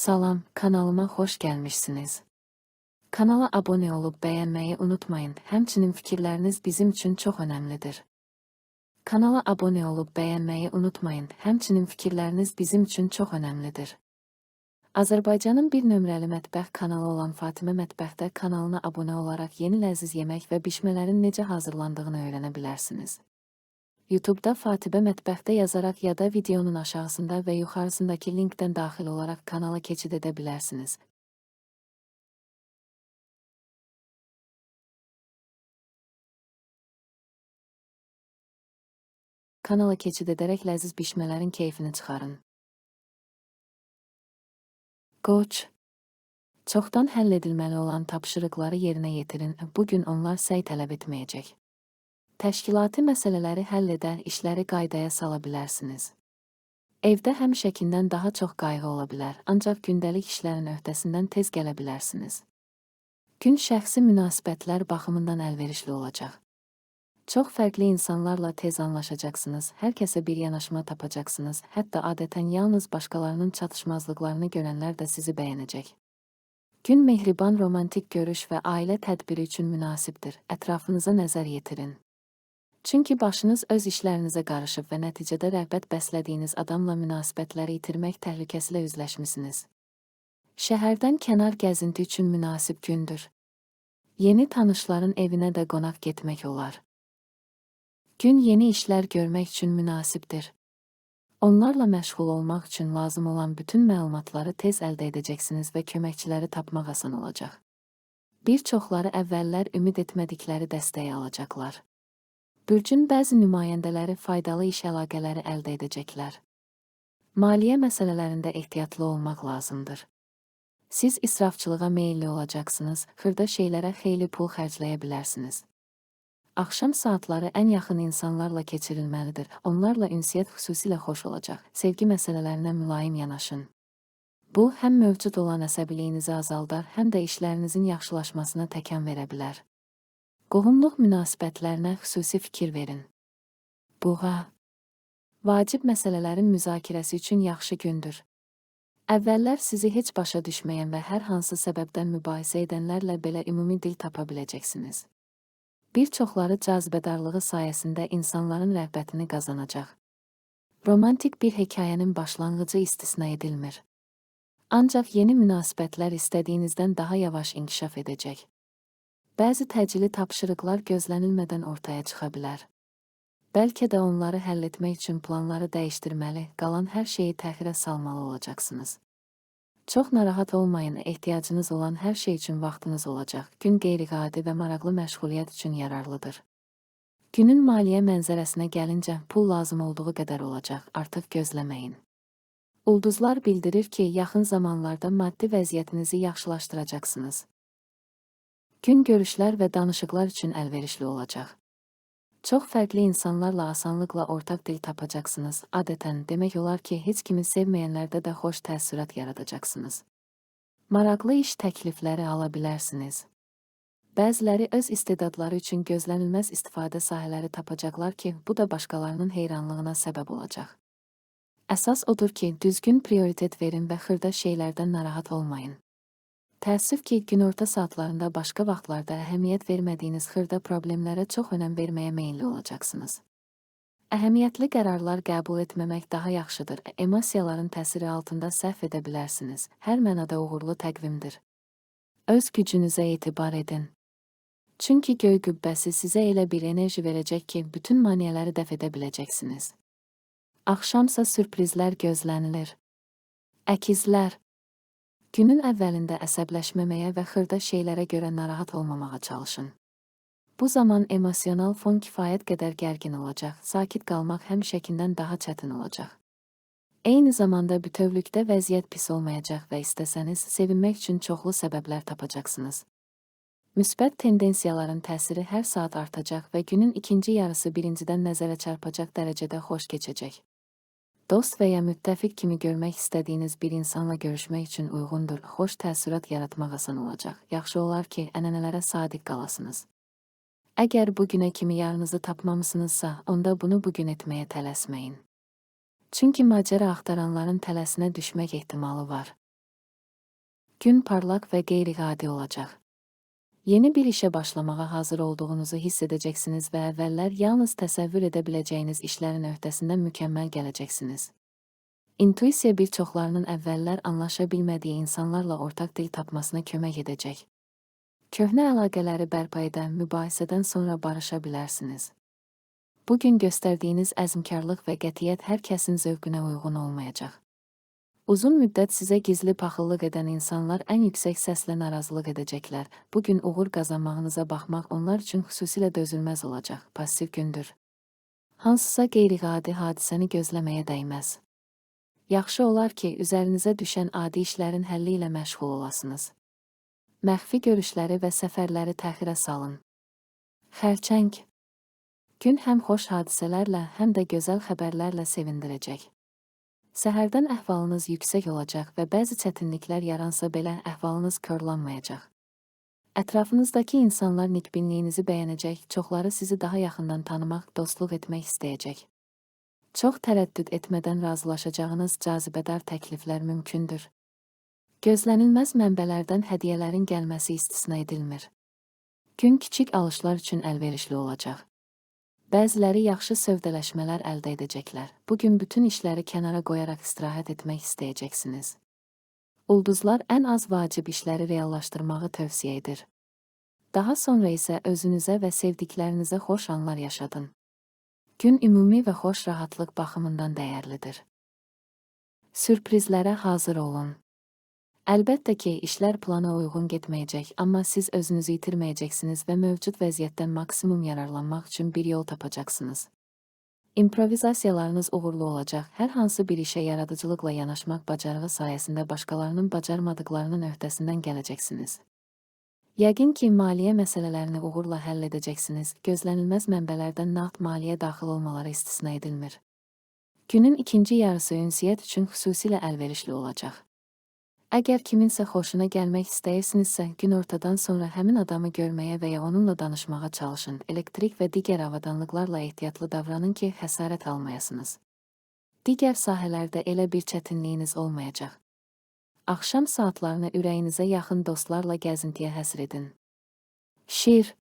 Salam, kanalıma hoş gelmişsiniz. Kanala abone olup beğenmeyi unutmayın. Həmçinin fikirləriniz bizim için çok önemlidir. Kanala abone olup beğenmeyi unutmayın. Həmçinin fikirləriniz bizim için çok önemlidir. Azərbaycanın bir nömrəli mətbəx kanalı olan Fatimə Mətbəxdə kanalına abone olarak yeni ləziz yemək və bişmələrin necə hazırlandığını öyrənə bilərsiniz. YouTube'da Fatibə Mətbəxdə yazarak ya da videonun aşağısında ve yukarısındaki linkten daxil olarak kanala keçid edə bilərsiniz. Kanala keçid edərək ləziz bişmələrin keyfini çıxarın. Qoç Çoxdan həll edilməli olan tapşırıqları yerinə yetirin. Bugün onlar səy tələb etməyəcək. Təşkilati məsələləri həll edən işləri qaydaya sala bilərsiniz. Evdə həmişəkindən daha çox qayğı ola bilər, ancaq gündəlik işlərin öhdəsindən tez gələ bilərsiniz. Gün şəxsi münasibətlər baxımından əlverişli olacaq. Çox fərqli insanlarla tez anlaşacaqsınız, hər kəsə bir yanaşma tapacaqsınız, hətta adətən yalnız başqalarının çatışmazlıqlarını görənlər də sizi bəyənəcək. Gün mehriban romantik görüş və ailə tədbiri üçün münasibdir. Ətrafınıza nəzər yetirin. Çünki başınız öz işlərinizə qarışıb və nəticədə rəğbət bəslədiyiniz adamla münasibətləri itirmək təhlükəsilə üzləşmisiniz. Şəhərdən kənar gəzinti üçün münasib gündür. Yeni tanışların evinə də qonaq getmək olar. Gün yeni işlər görmək üçün münasibdir. Onlarla məşğul olmaq üçün lazım olan bütün məlumatları tez əldə edəcəksiniz və köməkçiləri tapmaq asan olacaq. Bir çoxları əvvəllər ümid etmədikləri dəstəyi alacaqlar. Bürcün bəzi nümayəndələri faydalı iş əlaqələri əldə edəcəklər. Maliyyə məsələlərində ehtiyatlı olmaq lazımdır. Siz israfçılığa meyilli olacaqsınız, xırda şeylərə xeyli pul xərcləyə bilərsiniz. Axşam saatları ən yaxın insanlarla keçirilməlidir. Onlarla ünsiyyət xüsusilə xoş olacaq. Sevgi məsələlərinə mülayim yanaşın. Bu, həm mövcud olan əsəbiliyinizi azaldar, həm də işlərinizin yaxşılaşmasına təkan verə bilər. Qohumluq münasibətlərinə xüsusi fikir verin. Buğa Vacib məsələlərin müzakirəsi üçün yaxşı gündür. Əvvəllər sizi heç başa düşməyən və hər hansı səbəbdən mübahisə edənlərlə belə ümumi dil tapa biləcəksiniz. Bir çoxları cazibədarlığı sayəsində insanların rəğbətini qazanacaq. Romantik bir hekayənin başlanğıcı istisna edilmir. Ancaq yeni münasibətlər istədiyinizdən daha yavaş inkişaf edəcək. Bəzi təcili tapşırıqlar gözlənilmədən ortaya çıxa bilər. Bəlkə də onları həll etmək üçün planları dəyişdirməli, qalan hər şeyi təxirə salmalı olacaqsınız. Çox narahat olmayın, ehtiyacınız olan hər şey üçün vaxtınız olacaq. Gün qeyri-adi və maraqlı məşğuliyyət üçün yararlıdır. Günün maliyyə mənzərəsinə gəlincə, pul lazım olduğu qədər olacaq, artıq gözləməyin. Ulduzlar bildirir ki, yaxın zamanlarda maddi vəziyyətinizi yaxşılaşdıracaqsınız. Gün görüşlər və danışıqlar üçün əlverişli olacaq. Çox fərqli insanlarla asanlıqla ortaq dil tapacaqsınız. Adətən demək olar ki, heç kimi sevməyənlərdə də xoş təəssürat yaradacaqsınız. Maraqlı iş təklifləri ala bilərsiniz. Bəziləri öz istedadları üçün gözlənilməz istifadə sahələri tapacaqlar ki, bu da başqalarının heyranlığına səbəb olacaq. Əsas odur ki, düzgün prioritet verin və xırda şeylərdən narahat olmayın. Təəssüf ki, günorta saatlarında başqa vaxtlarda əhəmiyyət vermədiyiniz xırda problemlərə çox önəm verməyə meyilli olacaqsınız. Əhəmiyyətli qərarlar qəbul etməmək daha yaxşıdır. Emosiyaların təsiri altında səhv edə bilərsiniz. Hər mənada uğurlu təqvimdir. Öz gücünüzə etibar edin. Çünki göy qübbəsi sizə elə bir enerji verəcək ki, bütün maneələri dəf edə biləcəksiniz. Axşamsa sürprizlər gözlənilir. Əkizlər Günün əvvəlində əsəbləşməməyə və xırda şeylərə görə narahat olmamağa çalışın. Bu zaman emosional fon kifayət qədər gərgin olacaq, sakit qalmaq həmişəkindən daha çətin olacaq. Eyni zamanda bütövlükdə vəziyyət pis olmayacaq və istəsəniz sevinmək üçün çoxlu səbəblər tapacaqsınız. Müsbət tendensiyaların təsiri hər saat artacaq və günün ikinci yarısı birincidən nəzərə çarpacaq dərəcədə xoş keçəcək. Dost və ya müttəfiq kimi görmək istədiyiniz bir insanla görüşmək üçün uyğundur. Xoş təəssürat yaratmaq asan olacaq. Yaxşı olar ki, ənənələrə sadiq qalasınız. Əgər bu günə kimi yarınızı tapmamısınızsa, onda bunu bu gün etməyə tələsməyin. Çünki macəra axtaranların tələsinə düşmək ehtimalı var. Gün parlaq və qeyri-adi olacaq. Yeni bir işə başlamağa hazır olduğunuzu hiss edəcəksiniz və əvvəllər yalnız təsəvvür edə biləcəyiniz işlərin öhdəsindən mükəmməl gələcəksiniz. İntuisiya bir çoxlarının əvvəllər anlaşa bilmədiyi insanlarla ortaq dil tapmasına kömək edəcək. Köhnə əlaqələri bərpa edən mübahisədən sonra barışa bilərsiniz. Bugün göstərdiyiniz əzmkarlıq və qətiyyət hər kəsin zövqünə uyğun olmayacaq. Uzun müddət sizə gizli paxıllıq edən insanlar ən yüksək səslə narazılıq edəcəklər. Bu gün uğur qazanmağınıza baxmaq onlar üçün xüsusilə dözülməz olacaq. Passiv gündür. Hansısa qeyri-adi hadisəni gözləməyə dəyməz. Yaxşı olar ki, üzərinizə düşən adi işlərin həlli ilə məşğul olasınız. Məxfi görüşləri və səfərləri təxirə salın. Xərçəng Gün həm xoş hadisələrlə, həm də gözəl xəbərlərlə sevindirəcək. Səhərdən əhvalınız yüksək olacaq və bəzi çətinliklər yaransa belə əhvalınız korlanmayacaq. Ətrafınızdakı insanlar nikbinliyinizi bəyənəcək, çoxları sizi daha yaxından tanımaq, dostluq etmək istəyəcək. Çox tərəddüd etmədən razılaşacağınız cazibədar təkliflər mümkündür. Gözlənilməz mənbələrdən hədiyyələrin gəlməsi istisna edilmir. Gün kiçik alışlar üçün əlverişli olacaq. Bəziləri yaxşı sövdələşmələr əldə edəcəklər. Bu gün bütün işləri kənara qoyaraq istirahət etmək istəyəcəksiniz. Ulduzlar ən az vacib işləri reallaşdırmağı tövsiyə edir. Daha sonra isə özünüzə və sevdiklərinizə xoş anlar yaşadın. Gün ümumi və xoş rahatlıq baxımından dəyərlidir. Sürprizlərə hazır olun. Əlbəttə ki, işlər plana uyğun getməyəcək, amma siz özünüzü itirməyəcəksiniz və mövcud vəziyyətdən maksimum yararlanmaq üçün bir yol tapacaqsınız. İmprovizasiyalarınız uğurlu olacaq. Hər hansı bir işə yaradıcılıqla yanaşmaq bacarığı sayəsində başqalarının bacarmadıqlarının öhdəsindən gələcəksiniz. Yəqin ki, maliyyə məsələlərini uğurla həll edəcəksiniz. Gözlənilməz mənbələrdən nağd maliyyə daxil olmaları istisna edilmir. Günün ikinci yarısı ünsiyyət üçün xüsusilə əlverişli olacaq. Əgər kiminsə xoşuna gəlmək istəyirsinizsə, günortadan sonra həmin adamı görməyə və ya onunla danışmağa çalışın. Elektrik və digər avadanlıqlarla ehtiyatlı davranın ki, xəsarət almayasınız. Digər sahələrdə elə bir çətinliyiniz olmayacaq. Axşam saatlarını ürəyinizə yaxın dostlarla gəzintiyə həsr edin. Şir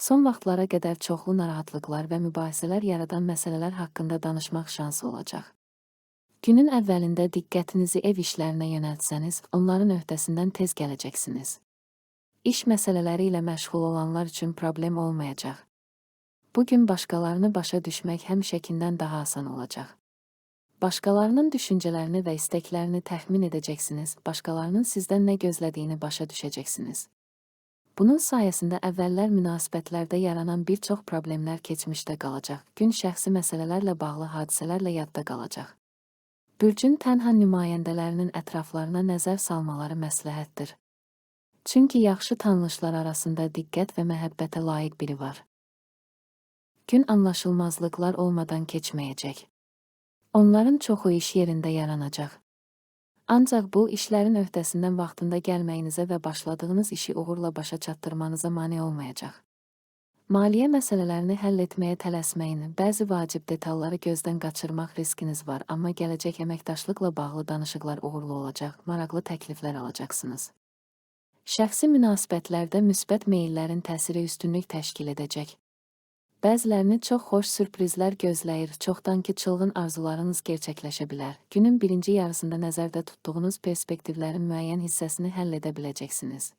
Son vaxtlara qədər çoxlu narahatlıqlar və mübahisələr yaradan məsələlər haqqında danışmaq şansı olacaq. Günün əvvəlində diqqətinizi ev işlərinə yönəltsəniz, onların öhdəsindən tez gələcəksiniz. İş məsələləri ilə məşğul olanlar üçün problem olmayacaq. Bu gün başqalarını başa düşmək həmişəkindən daha asan olacaq. Başqalarının düşüncələrini və istəklərini təxmin edəcəksiniz, başqalarının sizdən nə gözlədiyini başa düşəcəksiniz. Bunun sayəsində əvvəllər münasibətlərdə yaranan bir çox problemlər keçmişdə qalacaq. Gün şəxsi məsələlərlə bağlı hadisələrlə yadda qalacaq. Bürcün tənha nümayəndələrinin ətraflarına nəzər salmaları məsləhətdir. Çünki yaxşı tanınışlar arasında diqqət və məhəbbətə layiq biri var. Gün anlaşılmazlıqlar olmadan keçməyəcək. Onların çoxu iş yerində yaranacaq. Ancaq bu işlərin öhdəsindən vaxtında gəlməyinizə və başladığınız işi uğurla başa çatdırmanıza mane olmayacaq. Maliyyə məsələlərini həll etməyə tələsməyin. Bəzi vacib detalları gözdən qaçırmaq riskiniz var, amma gələcək əməkdaşlıqla bağlı danışıqlar uğurlu olacaq, maraqlı təkliflər alacaqsınız. Şəxsi münasibətlərdə müsbət meyllərin təsiri üstünlük təşkil edəcək. Bəzilərini çox xoş sürprizlər gözləyir, çoxdankı çılğın arzularınız gerçəkləşə bilər. Günün birinci yarısında nəzərdə tutduğunuz perspektivlərin müəyyən hissəsini həll edə biləcəksiniz.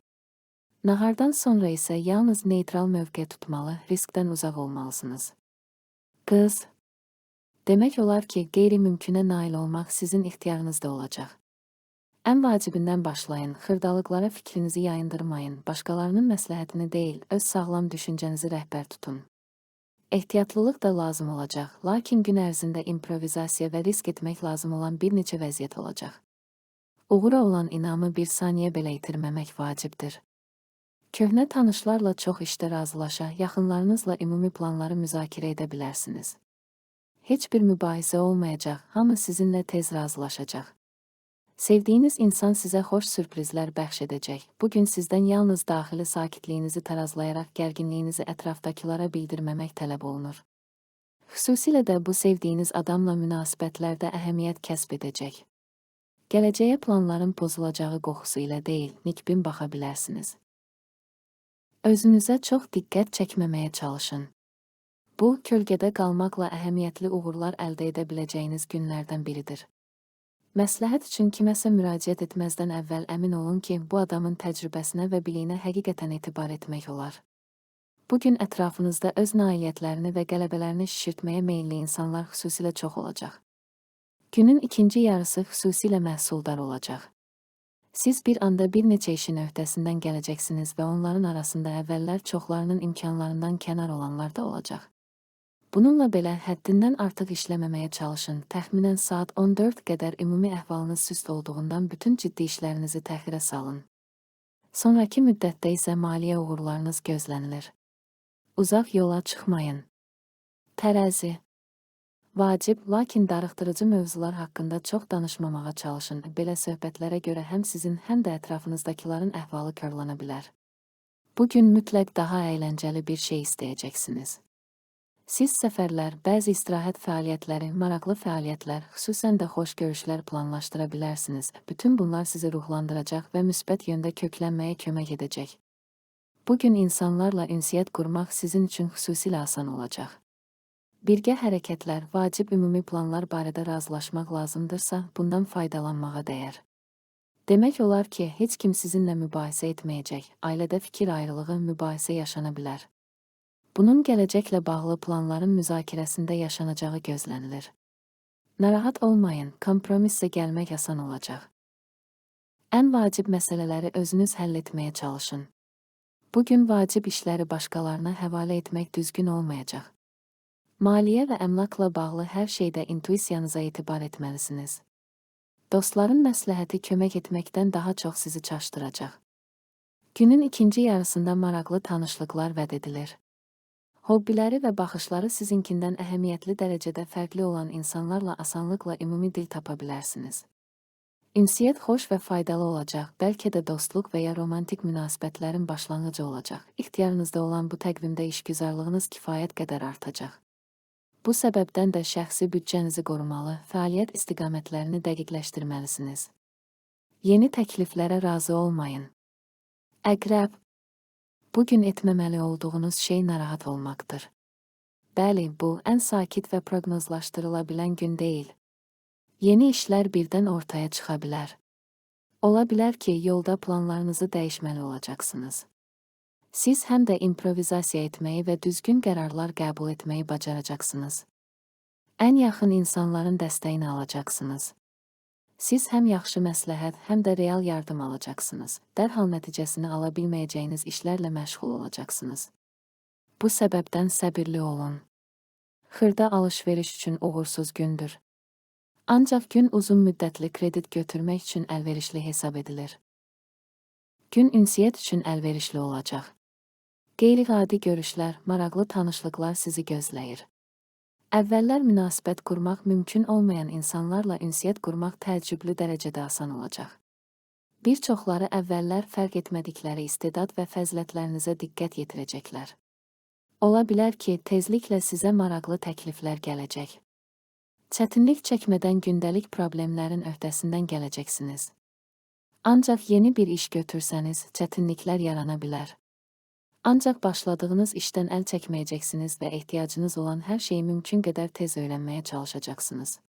Nahardan sonra isə yalnız neytral mövqe tutmalı, riskdən uzaq olmalısınız. Qız, demək olar ki, qeyri-mümkünə nail olmaq sizin ixtiyarınızda olacaq. Ən vacibindən başlayın, xırdalıqlara fikrinizi yayındırmayın, başqalarının məsləhətini deyil, öz sağlam düşüncənizi rəhbər tutun. Ehtiyatlılıq da lazım olacaq, lakin gün ərzində improvizasiya və risk etmək lazım olan bir neçə vəziyyət olacaq. Uğura olan inamı bir saniyə belə itirməmək vacibdir. Köhnə tanışlarla çox işdə razılaşa, yaxınlarınızla ümumi planları müzakirə edə bilərsiniz. Heç bir mübahisə olmayacaq, hamı sizinlə tez razılaşacaq. Sevdiyiniz insan sizə xoş sürprizlər bəxş edəcək. Bu gün sizdən yalnız daxili sakitliyinizi tarazlayaraq gərginliyinizi ətrafdakılara bildirməmək tələb olunur. Xüsusilə də bu sevdiyiniz adamla münasibətlərdə əhəmiyyət kəsb edəcək. Gələcəyə planların pozulacağı qorxusu ilə deyil, nikbin baxa bilərsiniz. Özünüzə çox diqqət çəkməməyə çalışın. Bu, kölgədə qalmaqla əhəmiyyətli uğurlar əldə edə biləcəyiniz günlərdən biridir. Məsləhət üçün kiməsə müraciət etməzdən əvvəl əmin olun ki, bu adamın təcrübəsinə və biliyinə həqiqətən etibar etmək olar. Bu gün ətrafınızda öz nailiyyətlərini və qələbələrini şişirtməyə meyilli insanlar xüsusilə çox olacaq. Günün ikinci yarısı xüsusilə məhsuldar olacaq. Siz bir anda bir neçə işin öhdəsindən gələcəksiniz və onların arasında əvvəllər çoxlarının imkanlarından kənar olanlar da olacaq. Bununla belə həddindən artıq işləməməyə çalışın. Təxminən saat 14 qədər ümumi əhvalınız süst olduğundan bütün ciddi işlərinizi təxirə salın. Sonrakı müddətdə isə maliyyə uğurlarınız gözlənilir. Uzaq yola çıxmayın. Tərəzi Vacib, lakin darıxdırıcı mövzular haqqında çox danışmamağa çalışın. Belə söhbətlərə görə həm sizin, həm də ətrafınızdakıların əhvalı körlana bilər. Bu gün mütləq daha əyləncəli bir şey istəyəcəksiniz. Siz səfərlər, bəzi istirahət fəaliyyətləri, maraqlı fəaliyyətlər, xüsusən də xoş görüşlər planlaşdıra bilərsiniz. Bütün bunlar sizi ruhlandıracaq və müsbət yöndə köklənməyə kömək edəcək. Bu gün insanlarla ünsiyyət qurmaq sizin üçün xüsusilə asan olacaq. Birgə hərəkətlər, vacib ümumi planlar barədə razılaşmaq lazımdırsa, bundan faydalanmağa dəyər. Demək olar ki, heç kim sizinlə mübahisə etməyəcək. Ailədə fikir ayrılığı, mübahisə yaşana bilər. Bunun gələcəklə bağlı planların müzakirəsində yaşanacağı gözlənilir. Narahat olmayın, kompromissə gəlmək asan olacaq. Ən vacib məsələləri özünüz həll etməyə çalışın. Bu gün vacib işləri başqalarına həvalə etmək düzgün olmayacaq. Maliyyə və əmlakla bağlı hər şeydə intuisiyanıza etibar etməlisiniz. Dostların məsləhəti kömək etməkdən daha çox sizi çaşdıracaq. Günün ikinci yarısında maraqlı tanışlıqlar vəd edilir. Hobbiləri və baxışları sizinkindən əhəmiyyətli dərəcədə fərqli olan insanlarla asanlıqla ümumi dil tapa bilərsiniz. Ünsiyyət xoş və faydalı olacaq, bəlkə də dostluq və ya romantik münasibətlərin başlanğıcı olacaq. İxtiyarınızda olan bu təqvimdə işgüzarlığınız kifayət qədər artacaq. Bu səbəbdən də şəxsi büdcənizi qorumalı, fəaliyyət istiqamətlərini dəqiqləşdirməlisiniz. Yeni təkliflərə razı olmayın. Əqrəb, Bugün etməməli olduğunuz şey narahat olmaqdır. Bəli, bu ən sakit və proqnozlaşdırıla bilən gün deyil. Yeni işlər birdən ortaya çıxa bilər. Ola bilər ki, yolda planlarınızı dəyişməli olacaqsınız. Siz həm də improvizasiya etməyi və düzgün qərarlar qəbul etməyi bacaracaqsınız. Ən yaxın insanların dəstəyini alacaqsınız. Siz həm yaxşı məsləhət, həm də real yardım alacaqsınız. Dərhal nəticəsini ala bilməyəcəyiniz işlərlə məşğul olacaqsınız. Bu səbəbdən səbirli olun. Xırda alış-veriş üçün uğursuz gündür. Ancaq gün uzun müddətli kredit götürmək üçün əlverişli hesab edilir. Gün ünsiyyət üçün əlverişli olacaq. Qeyri-adi görüşlər, maraqlı tanışlıqlar sizi gözləyir. Əvvəllər münasibət qurmaq mümkün olmayan insanlarla ünsiyyət qurmaq təəccüblü dərəcədə asan olacaq. Bir çoxları əvvəllər fərq etmədikləri istedad və fəzilətlərinizə diqqət yetirəcəklər. Ola bilər ki, tezliklə sizə maraqlı təkliflər gələcək. Çətinlik çəkmədən gündəlik problemlərin öhdəsindən gələcəksiniz. Ancaq yeni bir iş götürsəniz, çətinliklər yarana bilər. Ancaq başladığınız işdən əl çəkməyəcəksiniz və ehtiyacınız olan hər şeyi mümkün qədər tez öyrənməyə çalışacaqsınız.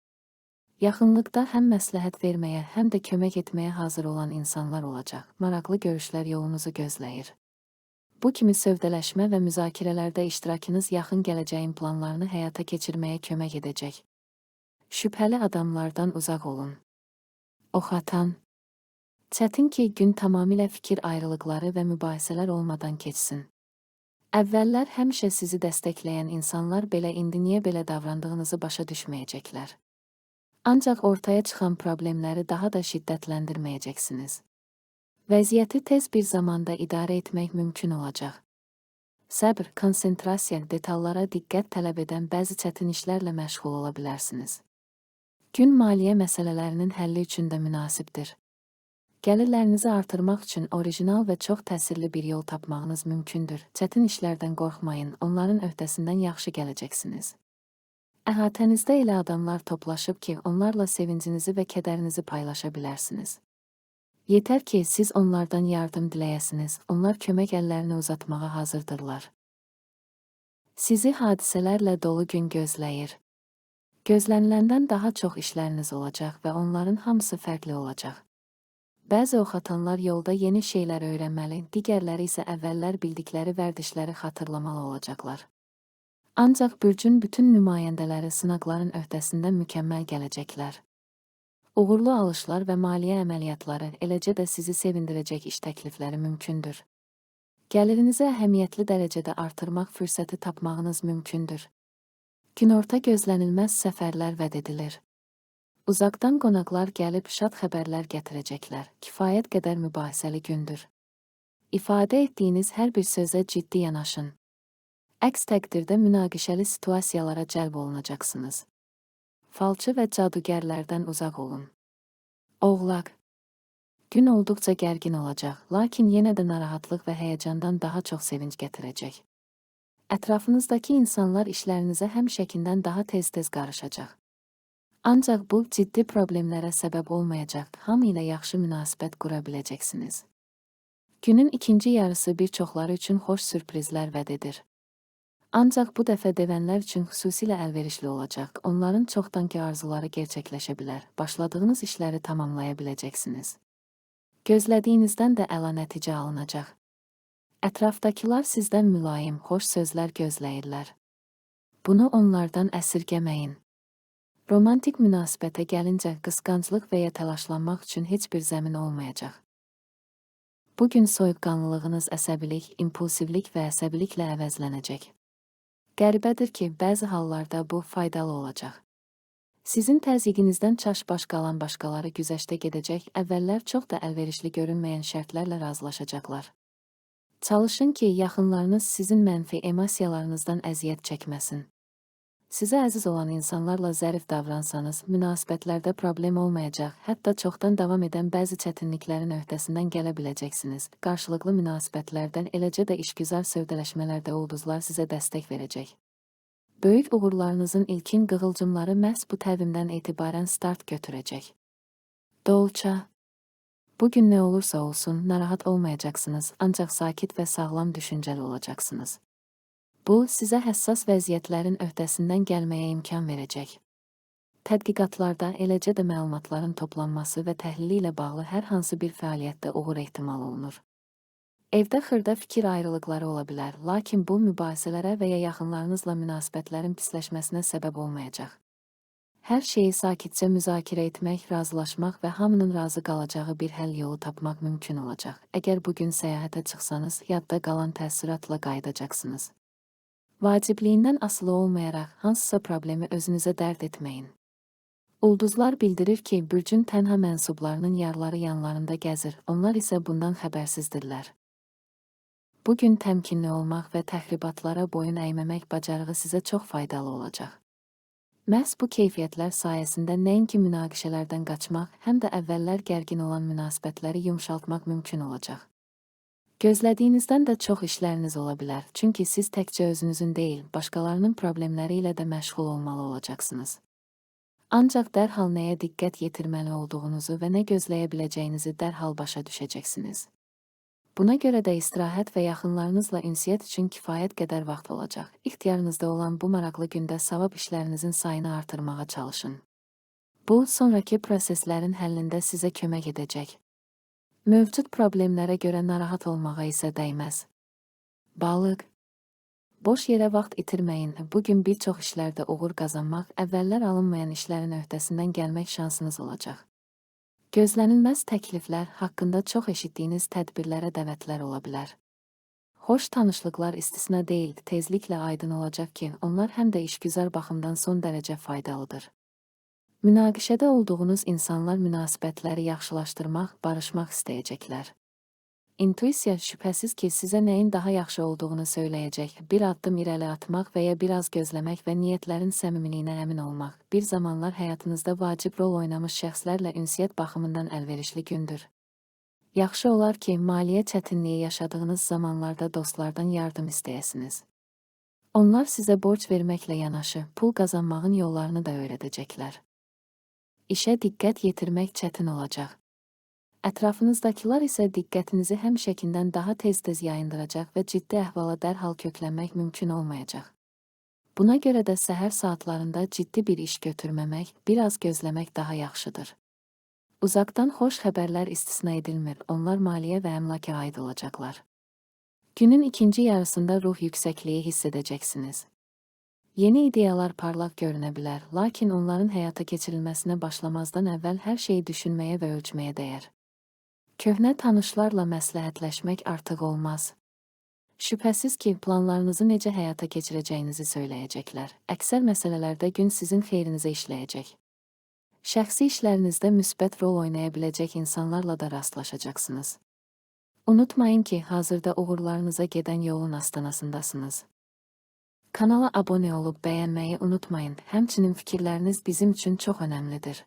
Yaxınlıqda həm məsləhət verməyə, həm də kömək etməyə hazır olan insanlar olacaq. Maraqlı görüşlər yolunuzu gözləyir. Bu kimi sövdələşmə və müzakirələrdə iştirakınız yaxın gələcəyin planlarını həyata keçirməyə kömək edəcək. Şübhəli adamlardan uzaq olun. Oxatan Çətin ki, gün tamamilə fikir ayrılıqları və mübahisələr olmadan keçsin. Əvvəllər həmişə sizi dəstəkləyən insanlar belə indi niyə belə davrandığınızı başa düşməyəcəklər. Ancaq ortaya çıxan problemləri daha da şiddətləndirməyəcəksiniz. Vəziyyəti tez bir zamanda idarə etmək mümkün olacaq. Səbr, konsentrasiya, detallara diqqət tələb edən bəzi çətin işlərlə məşğul ola bilərsiniz. Gün maliyyə məsələlərinin həlli üçün də münasibdir. Gəlirlərinizi artırmaq üçün orijinal və çox təsirli bir yol tapmağınız mümkündür. Çətin işlərdən qorxmayın, onların öhdəsindən yaxşı gələcəksiniz. Əhatənizdə elə adamlar toplaşıb ki, onlarla sevincinizi və kədərinizi paylaşa bilərsiniz. Yetər ki, siz onlardan yardım diləyəsiniz, onlar kömək əllərini uzatmağa hazırdırlar. Sizi hadisələrlə dolu gün gözləyir. Gözləniləndən daha çox işləriniz olacaq və onların hamısı fərqli olacaq. Bəzi oxatanlar yolda yeni şeylər öyrənməli, digərləri isə əvvəllər bildikləri vərdişləri xatırlamalı olacaqlar. Ancaq bürcün bütün nümayəndələri sınaqların öhdəsində mükəmməl gələcəklər. Uğurlu alışlar və maliyyə əməliyyatları, eləcə də sizi sevindirəcək iş təklifləri mümkündür. Gəlirinizi əhəmiyyətli dərəcədə artırmaq fürsəti tapmağınız mümkündür. Günorta gözlənilməz səfərlər vəd edilir. Uzaqdan qonaqlar gəlib şad xəbərlər gətirəcəklər. Kifayət qədər mübahisəli gündür. İfadə etdiyiniz hər bir sözə ciddi yanaşın. Əks təqdirdə münaqişəli situasiyalara cəlb olunacaqsınız. Falçı və cadugərlərdən uzaq olun. Oğlaq Gün olduqca gərgin olacaq, lakin yenə də narahatlıq və həyəcandan daha çox sevinc gətirəcək. Ətrafınızdakı insanlar işlərinizə həmişəkindən daha tez-tez qarışacaq. Ancaq bu ciddi problemlərə səbəb olmayacaq, hamı ilə yaxşı münasibət qura biləcəksiniz. Günün ikinci yarısı bir çoxları üçün xoş sürprizlər vəd edir. Ancaq bu dəfə devənlər üçün xüsusilə əlverişli olacaq. Onların çoxdankı arzuları gerçəkləşə bilər. Başladığınız işləri tamamlaya biləcəksiniz. Gözlədiyinizdən də əla nəticə alınacaq. Ətrafdakılar sizdən mülayim, xoş sözlər gözləyirlər. Bunu onlardan əsirgəməyin. Romantik münasibətə gəlincə qısqanclıq və ya təlaşlanmaq üçün heç bir zəmin olmayacaq. Bu gün soyuqqanlılığınız əsəbilik, impulsivlik və əsəbiliklə əvəzlənəcək. Qəribədir ki, bəzi hallarda bu faydalı olacaq. Sizin təzyiqinizdən çaş-baş qalan başqaları güzəştə gedəcək, əvvəllər çox da əlverişli görünməyən şərtlərlə razılaşacaqlar. Çalışın ki, yaxınlarınız sizin mənfi emosiyalarınızdan əziyyət çəkməsin. Sizə əziz olan insanlarla zərif davransanız, münasibətlərdə problem olmayacaq, hətta çoxdan davam edən bəzi çətinliklərin öhdəsindən gələ biləcəksiniz. Qarşılıqlı münasibətlərdən, eləcə də işgüzar sövdələşmələrdə ulduzlar sizə dəstək verəcək. Böyük uğurlarınızın ilkin qığılcımları məhz bu təvimdən etibarən start götürəcək. Dolça Bugün nə olursa olsun, narahat olmayacaqsınız, ancaq sakit və sağlam düşüncəli olacaqsınız. Bu, sizə həssas vəziyyətlərin öhdəsindən gəlməyə imkan verəcək. Tədqiqatlarda, eləcə də məlumatların toplanması və təhlili ilə bağlı hər hansı bir fəaliyyətdə uğur ehtimal olunur. Evdə xırda fikir ayrılıqları ola bilər, lakin bu mübahisələrə və ya yaxınlarınızla münasibətlərin pisləşməsinə səbəb olmayacaq. Hər şeyi sakitcə müzakirə etmək, razılaşmaq və hamının razı qalacağı bir həll yolu tapmaq mümkün olacaq. Əgər bugün səyahətə çıxsanız, yadda qalan təəssüratla qayıdacaqsınız. Vacibliyindən asılı olmayaraq hansısa problemi özünüzə dərd etməyin. Ulduzlar bildirir ki, bürcün tənha mənsublarının yarları yanlarında gəzir, onlar isə bundan xəbərsizdirlər. Bugün təmkinli olmaq və təxribatlara boyun əyməmək bacarığı sizə çox faydalı olacaq. Məhz bu keyfiyyətlər sayəsində nəinki münaqişələrdən qaçmaq, həm də əvvəllər gərgin olan münasibətləri yumşaltmaq mümkün olacaq. Gözlədiyinizdən də çox işləriniz ola bilər, çünki siz təkcə özünüzün deyil, başqalarının problemləri ilə də məşğul olmalı olacaqsınız. Ancaq dərhal nəyə diqqət yetirməli olduğunuzu və nə gözləyə biləcəyinizi dərhal başa düşəcəksiniz. Buna görə də istirahət və yaxınlarınızla ünsiyyət üçün kifayət qədər vaxt olacaq. İxtiyarınızda olan bu maraqlı gündə savab işlərinizin sayını artırmağa çalışın. Bu, sonraki proseslərin həllində sizə kömək edəcək. Mövcud problemlərə görə narahat olmağa isə dəyməz. Balıq Boş yerə vaxt itirməyin. Bu gün bir çox işlərdə uğur qazanmaq, əvvəllər alınmayan işlərin öhdəsindən gəlmək şansınız olacaq. Gözlənilməz təkliflər haqqında çox eşitdiyiniz tədbirlərə dəvətlər ola bilər. Xoş tanışlıqlar istisna deyil, tezliklə aydın olacaq ki, onlar həm də işgüzar baxımdan son dərəcə faydalıdır. Münaqişədə olduğunuz insanlar münasibətləri yaxşılaşdırmaq, barışmaq istəyəcəklər. İntuisiya şübhəsiz ki, sizə nəyin daha yaxşı olduğunu söyləyəcək. Bir addım irəli atmaq və ya biraz gözləmək və niyyətlərin səmimiliyinə əmin olmaq. Bir zamanlar həyatınızda vacib rol oynamış şəxslərlə ünsiyyət baxımından əlverişli gündür. Yaxşı olar ki, maliyyə çətinliyi yaşadığınız zamanlarda dostlardan yardım istəyəsiniz. Onlar sizə borc verməklə yanaşı, pul qazanmağın yollarını da öyrədəcəklər. İşə diqqət yetirmək çətin olacaq. Ətrafınızdakılar isə diqqətinizi həmişəkindən daha tez-tez yayındıracaq və ciddi əhvala dərhal köklənmək mümkün olmayacaq. Buna görə də səhər saatlarında ciddi bir iş götürməmək, biraz gözləmək daha yaxşıdır. Uzaqdan xoş xəbərlər istisna edilmir, onlar maliyyə və əmlaka aid olacaqlar. Günün ikinci yarısında ruh yüksəkliyi hiss edəcəksiniz. Yeni ideyalar parlaq görünə bilər, lakin onların həyata keçirilməsinə başlamazdan əvvəl hər şeyi düşünməyə və ölçməyə dəyər. Köhnə tanışlarla məsləhətləşmək artıq olmaz. Şübhəsiz ki, planlarınızı necə həyata keçirəcəyinizi söyləyəcəklər. Əksər məsələlərdə gün sizin xeyrinizə işləyəcək. Şəxsi işlərinizdə müsbət rol oynaya biləcək insanlarla da rastlaşacaqsınız. Unutmayın ki, hazırda uğurlarınıza gedən yolun astanasındasınız. Kanala abone olup beğenmeyi unutmayın. Hemçinin fikirleriniz bizim için çok önemlidir.